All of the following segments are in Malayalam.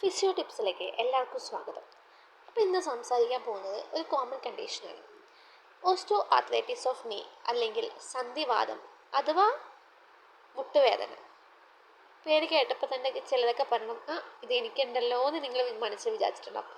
ഫിസിയോ ടിപ്സിലേക്ക് എല്ലാവർക്കും സ്വാഗതം. അപ്പോൾ ഇന്ന് സംസാരിക്കാൻ പോകുന്നത് ഒരു കോമൺ കണ്ടീഷനാണ് ഓസ്റ്റോ ആത്ലറ്റിസ് ഓഫ് നീ അല്ലെങ്കിൽ സന്ധിവാദം അഥവാ മുട്ടുവേദന. പേര് കേട്ടപ്പോൾ തന്നെ ചിലതൊക്കെ പറഞ്ഞു ആ ഇത് എനിക്കുണ്ടല്ലോ എന്ന് നിങ്ങൾ മനസ്സിൽ വിചാരിച്ചിട്ടുണ്ടാവും.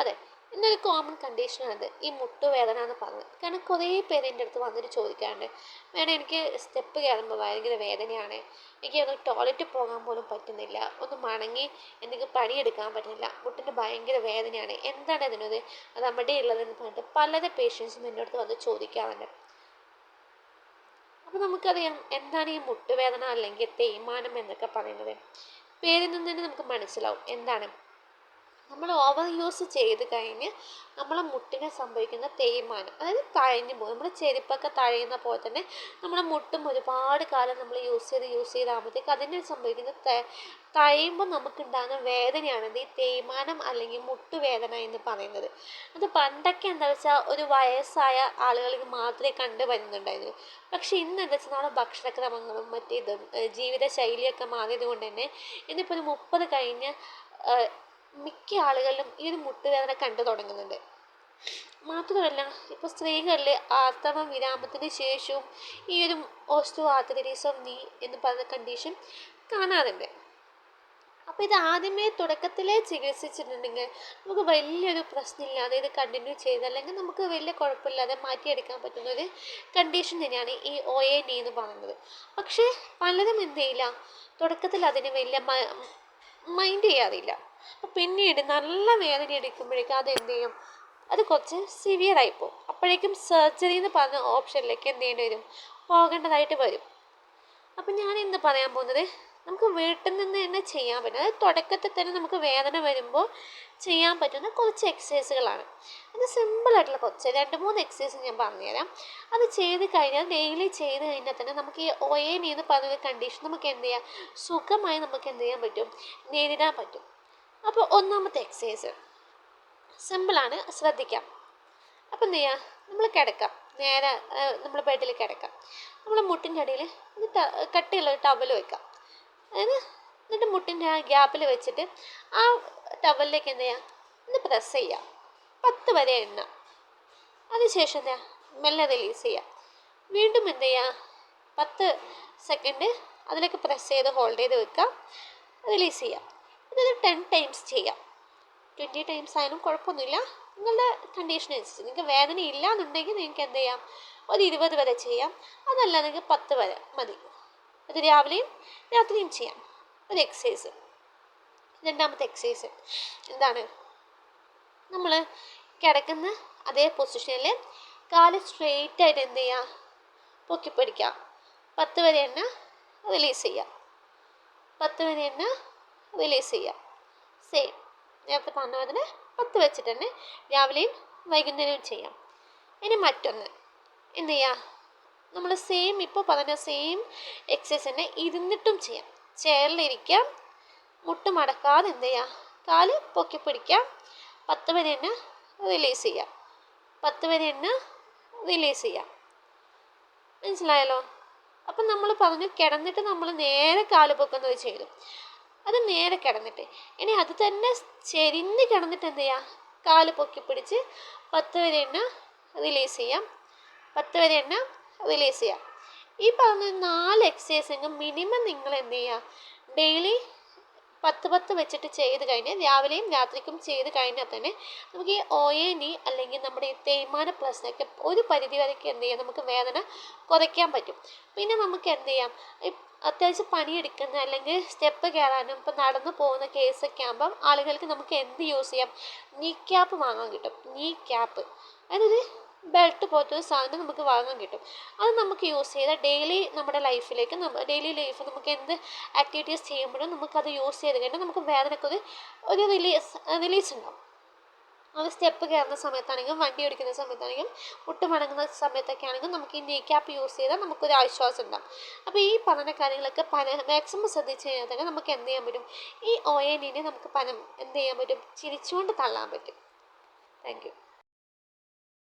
അതെ ഇന്നൊരു കോമൺ കണ്ടീഷനാണിത് ഈ മുട്ടുവേദന എന്ന് പറഞ്ഞത് കാരണം കുറേ പേര് എന്റെ അടുത്ത് വന്നിട്ട് ചോദിക്കാറുണ്ട്. വേണം എനിക്ക് സ്റ്റെപ്പ് കയറുമ്പോൾ ഭയങ്കര വേദനയാണ്. എനിക്ക് ഒന്ന് ടോയ്ലറ്റ് പോകാൻ പോലും പറ്റുന്നില്ല. ഒന്ന് മണങ്ങി എനിക്ക് പണിയെടുക്കാൻ പറ്റുന്നില്ല. മുട്ടിന് ഭയങ്കര വേദനയാണ്. എന്താണ് ഇതിനത് അത് അവിടെ ഉള്ളതെന്ന് പറഞ്ഞിട്ട് പലത പേഷ്യൻസും എന്റെ അടുത്ത് വന്ന് ചോദിക്കാറുണ്ട്. അപ്പോൾ നമുക്കറിയാം എന്താണ് ഈ മുട്ടുവേദന അല്ലെങ്കിൽ തേയ്മാനം എന്നൊക്കെ പറയുന്നത്. പേരിൽ നിന്ന് തന്നെ നമുക്ക് മനസ്സിലാവും എന്താണ് നമ്മൾ ഓവർ യൂസ് ചെയ്ത് കഴിഞ്ഞ് നമ്മളെ മുട്ടിനെ സംഭവിക്കുന്ന തേയ്മാനം. അതായത് തഴഞ്ഞു പോകും. നമ്മുടെ ചെരുപ്പൊക്കെ തഴയുന്ന പോലെ തന്നെ നമ്മുടെ മുട്ടും ഒരുപാട് കാലം നമ്മൾ യൂസ് ചെയ്ത് യൂസ് ചെയ്താകുമ്പോഴത്തേക്ക് അതിന് സംഭവിക്കുന്ന തഴയുമ്പോൾ നമുക്കുണ്ടാകുന്ന വേദനയാണ്. ഈ തേയ്മാനം അല്ലെങ്കിൽ മുട്ടുവേദന എന്ന് പറയുന്നത്. അത് പണ്ടൊക്കെ എന്താ വെച്ചാൽ ഒരു വയസ്സായ ആളുകൾക്ക് മാത്രമേ കണ്ടു വരുന്നുണ്ടായിരുന്നു. പക്ഷേ ഇന്ന് എന്താ വെച്ചാൽ നമ്മുടെ ഭക്ഷണക്രമങ്ങളും മറ്റേതും ജീവിതശൈലിയൊക്കെ മാറിയത് കൊണ്ട് തന്നെ ഇന്നിപ്പോൾ ഒരു മുപ്പത് കഴിഞ്ഞ് മിക്ക ആളുകളിലും ഈ ഒരു മുട്ടുവേദന കണ്ടു തുടങ്ങുന്നുണ്ട്. മാത്രമല്ല ഇപ്പോൾ സ്ത്രീകളിൽ ആർത്തവ വിരാമത്തിന് ശേഷവും ഈ ഒരു ഓസ്റ്റോ ആർത്തറിറ്റീസ് ഓഫ് നീ എന്ന് പറയുന്ന കണ്ടീഷൻ കാണാറുണ്ട്. അപ്പോൾ ഇത് ആദ്യമേ തുടക്കത്തിലേ ചികിത്സിച്ചിട്ടുണ്ടെങ്കിൽ നമുക്ക് വലിയൊരു പ്രശ്നമില്ലാതെ ഇത് കണ്ടിന്യൂ ചെയ്ത് അല്ലെങ്കിൽ നമുക്ക് വലിയ കുഴപ്പമില്ലാതെ മാറ്റിയെടുക്കാൻ പറ്റുന്ന ഒരു കണ്ടീഷൻ തന്നെയാണ് ഈ ഒ എ ഡി എന്ന് പറയുന്നത്. പക്ഷേ പലരും എന്ത് ചെയ്യില്ല? തുടക്കത്തിൽ അതിന് വലിയ മൈൻഡ് ചെയ്യാറില്ല. അപ്പോൾ പിന്നീട് നല്ല വേദന എടുക്കുമ്പോഴേക്കും എന്ത് ചെയ്യും അത് കുറച്ച് സിവിയർ ആയിപ്പോവും അപ്പോഴേക്കും സർജറി എന്ന് പറഞ്ഞ ഓപ്ഷനിലേക്ക് എന്ത് ചെയ്യേണ്ടി വരും? പോകേണ്ടതായിട്ട് വരും. അപ്പം ഞാൻ ഇന്ന് പറയാൻ പോകുന്നത്? നമുക്ക് വീട്ടിൽ നിന്ന് തന്നെ ചെയ്യാൻ പറ്റും. അതായത് തുടക്കത്തിൽ തന്നെ നമുക്ക് വേദന വരുമ്പോൾ ചെയ്യാൻ പറ്റുന്ന കുറച്ച് എക്സസൈസുകളാണ് അത് സിമ്പിളായിട്ടുള്ള കുറച്ച് രണ്ട് മൂന്ന് എക്സസൈസ് ഞാൻ പറഞ്ഞുതരാം. അത് ചെയ്ത് കഴിഞ്ഞാൽ ഡെയിലി ചെയ്ത് കഴിഞ്ഞാൽ തന്നെ നമുക്ക് ഈ ഒയേനി എന്ന് പറയുന്ന കണ്ടീഷൻ നമുക്ക് എന്ത് ചെയ്യാം? സുഖമായി നമുക്ക് എന്ത് ചെയ്യാൻ പറ്റും? നേരിടാൻ പറ്റും. അപ്പോൾ ഒന്നാമത്തെ എക്സസൈസ് സിമ്പിളാണ് ശ്രദ്ധിക്കാം. അപ്പോൾ എന്ത് ചെയ്യുക നമ്മൾ കിടക്കാം. നേരെ നമ്മൾ ബെഡിൽ കിടക്കാം. നമ്മൾ മുട്ടിന്റെ അടിയിൽ കട്ടിയുള്ള ടവൽ വെക്കാം. അതായത് എന്നിട്ട് മുട്ടിന്റെ ആ ഗ്യാപ്പിൽ വെച്ചിട്ട് ആ ടവലിലേക്ക് എന്ത് ചെയ്യുക? ഒന്ന് പ്രസ് ചെയ്യുക. പത്ത് വരെ എണ്ണ അതിനുശേഷം എന്താ മെല്ലെ റിലീസ് ചെയ്യുക. വീണ്ടും എന്ത് ചെയ്യുക? പത്ത് സെക്കൻഡ് അതിലേക്ക് പ്രസ് ചെയ്ത് ഹോൾഡ് ചെയ്ത് വെക്കുക. റിലീസ് ചെയ്യുക. ഇതൊരു ടെൻ ടൈംസ് ചെയ്യാം ട്വന്റി ടൈംസ് ആയാലും കുഴപ്പമൊന്നുമില്ല. നിങ്ങളുടെ കണ്ടീഷൻ അനുസരിച്ച്. നിങ്ങൾക്ക് വേദന ഇല്ല എന്നുണ്ടെങ്കിൽ നിങ്ങൾക്ക് എന്ത് ചെയ്യാം? ഒരു ഇരുപത് വരെ ചെയ്യാം. അതല്ല നിങ്ങൾക്ക് പത്ത് വരെ മതി. അത് രാവിലെയും രാത്രിയും ചെയ്യാം. ഒരു എക്സസൈസ് രണ്ടാമത്തെ എക്സസൈസ് എന്താണ്? നമ്മൾ കിടക്കുന്ന അതേ പൊസിഷനിൽ കാൽ സ്ട്രെയിറ്റ് ആയിട്ട് എന്ത് ചെയ്യുക പൊക്കി പിടിക്കാം പത്ത് വരെ എണ്ണ റിലീസ് ചെയ്യാം പത്ത് വരെ എണ്ണ റിലീസ് ചെയ്യാം സെയിം നേരത്തെ പറഞ്ഞ പോലെ പത്ത് വെച്ചിട്ട് തന്നെ രാവിലെയും വൈകുന്നേരവും ചെയ്യാം. ഇനി മറ്റൊന്ന്. എന്ത് ചെയ്യുക നമ്മൾ സെയിം ഇപ്പോൾ പറഞ്ഞ സെയിം എക്സസൈസ് തന്നെ ഇരുന്നിട്ടും ചെയ്യാം. ചെയറിലിരിക്കാം മുട്ട് മടക്കാതെ എന്ത് ചെയ്യാം കാൽ പൊക്കി പിടിക്കാം പത്ത് വരെ തന്നെ റിലീസ് ചെയ്യാം പത്ത് വരെ തന്നെ റിലീസ് ചെയ്യാം മനസ്സിലായല്ലോ? അപ്പം നമ്മൾ പറഞ്ഞു കിടന്നിട്ട് നമ്മൾ നേരെ കാൽ പൊക്കുന്നത് ചെയ്തു. അത് നേരെ കിടന്നിട്ട്. ഇനി അത് തന്നെ ചെരിഞ്ഞ് കിടന്നിട്ട് എന്ത് ചെയ്യാം കാൽ പൊക്കി പിടിച്ച് പത്ത് വരെ എണ്ണ റിലീസ് ചെയ്യാം. പത്ത് വരെ എണ്ണ റിലീസ് ചെയ്യാം. ഈ പറഞ്ഞ നാല് എക്സസൈസെങ്കിൽ മിനിമം നിങ്ങൾ എന്ത് ചെയ്യുക ഡെയിലി പത്ത് പത്ത് വെച്ചിട്ട് ചെയ്ത് കഴിഞ്ഞാൽ രാവിലെയും രാത്രിക്കും ചെയ്ത് കഴിഞ്ഞാൽ തന്നെ നമുക്ക് ഈ ഒ എ നി അല്ലെങ്കിൽ നമ്മുടെ ഈ തേയ്മാന പ്രശ്നമൊക്കെ ഒരു പരിധി വരെയൊക്കെ എന്ത് ചെയ്യാം? നമുക്ക് വേദന കുറയ്ക്കാൻ പറ്റും. പിന്നെ നമുക്ക് എന്ത് ചെയ്യാം? അത്യാവശ്യം പണിയെടുക്കുന്ന അല്ലെങ്കിൽ സ്റ്റെപ്പ് കയറാനും ഇപ്പം നടന്നു പോകുന്ന കേസൊക്കെ ആകുമ്പം ആളുകൾക്ക് നമുക്ക് എന്ത് യൂസ് ചെയ്യാം? നീ ക്യാപ്പ് വാങ്ങാൻ കിട്ടും. നീ ക്യാപ്പ് അതായത് ബെൽറ്റ് പോലത്തെ ഒരു സാധനം നമുക്ക് വാങ്ങാൻ കിട്ടും. അത് നമുക്ക് യൂസ് ചെയ്താൽ ഡെയിലി നമ്മുടെ ലൈഫിലേക്ക് ഡെയിലി ലൈഫ് നമുക്ക് എന്ത് ആക്ടിവിറ്റീസ് ചെയ്യുമ്പോഴും നമുക്കത് യൂസ് ചെയ്ത് കഴിഞ്ഞാൽ നമുക്ക് വേദനയ്ക്ക് ഒരു ഒരു റിലീസ് റിലീസ് ഉണ്ടാവും. അത് സ്റ്റെപ്പ് കയറുന്ന സമയത്താണെങ്കിലും വണ്ടി ഓടിക്കുന്ന സമയത്താണെങ്കിലും മുട്ട് മടങ്ങുന്ന സമയത്തൊക്കെ ആണെങ്കിലും നമുക്ക് ഈ നീ ക്യാപ്പ് യൂസ് ചെയ്താൽ നമുക്കൊരു ആശ്വാസം ഉണ്ടാവും. അപ്പോൾ ഈ പറഞ്ഞ കാര്യങ്ങളൊക്കെ പല മാക്സിമം ശ്രദ്ധിച്ച് കഴിഞ്ഞാൽ തന്നെ നമുക്ക് എന്ത് ചെയ്യാൻ പറ്റും? ഈ ഒ എ നമുക്ക് പനം എന്ത് ചെയ്യാൻ പറ്റും? ചിരിച്ചുകൊണ്ട് തള്ളാൻ പറ്റും. Thank you